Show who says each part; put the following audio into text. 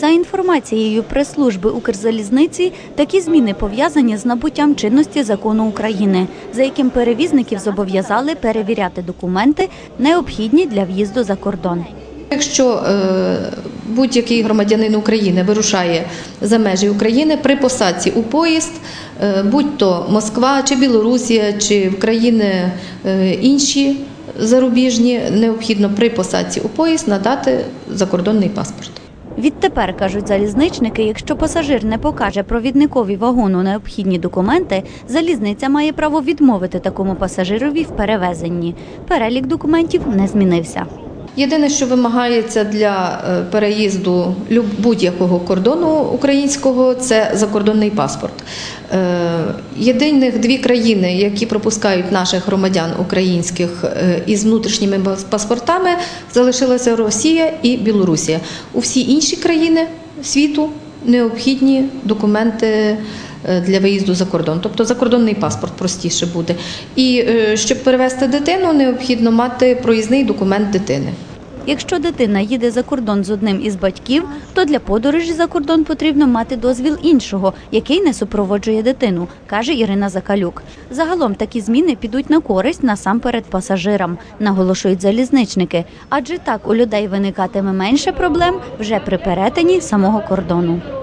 Speaker 1: За інформацією прес-служби Укрзалізниці, такі зміни пов'язані з набуттям чинності закону України, за яким перевізників зобов'язали перевіряти документи, необхідні для в'їзду за кордон.
Speaker 2: Якщо е, будь-який громадянин України вирушає за межі України при посадці у поїзд, е, будь то Москва чи Білорусія, чи країни е, інші зарубіжні, необхідно при посадці у поїзд надати закордонний паспорт.
Speaker 1: Відтепер, кажуть залізничники, якщо пасажир не покаже провідникові вагону необхідні документи, залізниця має право відмовити такому пасажирові в перевезенні. Перелік документів не змінився.
Speaker 2: Єдине, що вимагається для е, переїзду будь-якого кордону українського, це закордонний паспорт. Е, Єдиних дві країни, які пропускають наших громадян українських е, із внутрішніми паспортами, залишилася Росія і Білорусія. У всі інші країни світу необхідні документи для виїзду за кордон, тобто закордонний паспорт простіше буде. І е, щоб перевезти дитину, необхідно мати проїзний документ дитини.
Speaker 1: Якщо дитина їде за кордон з одним із батьків, то для подорожі за кордон потрібно мати дозвіл іншого, який не супроводжує дитину, каже Ірина Закалюк. Загалом такі зміни підуть на користь насамперед пасажирам, наголошують залізничники, адже так у людей виникатиме менше проблем вже при перетині самого кордону.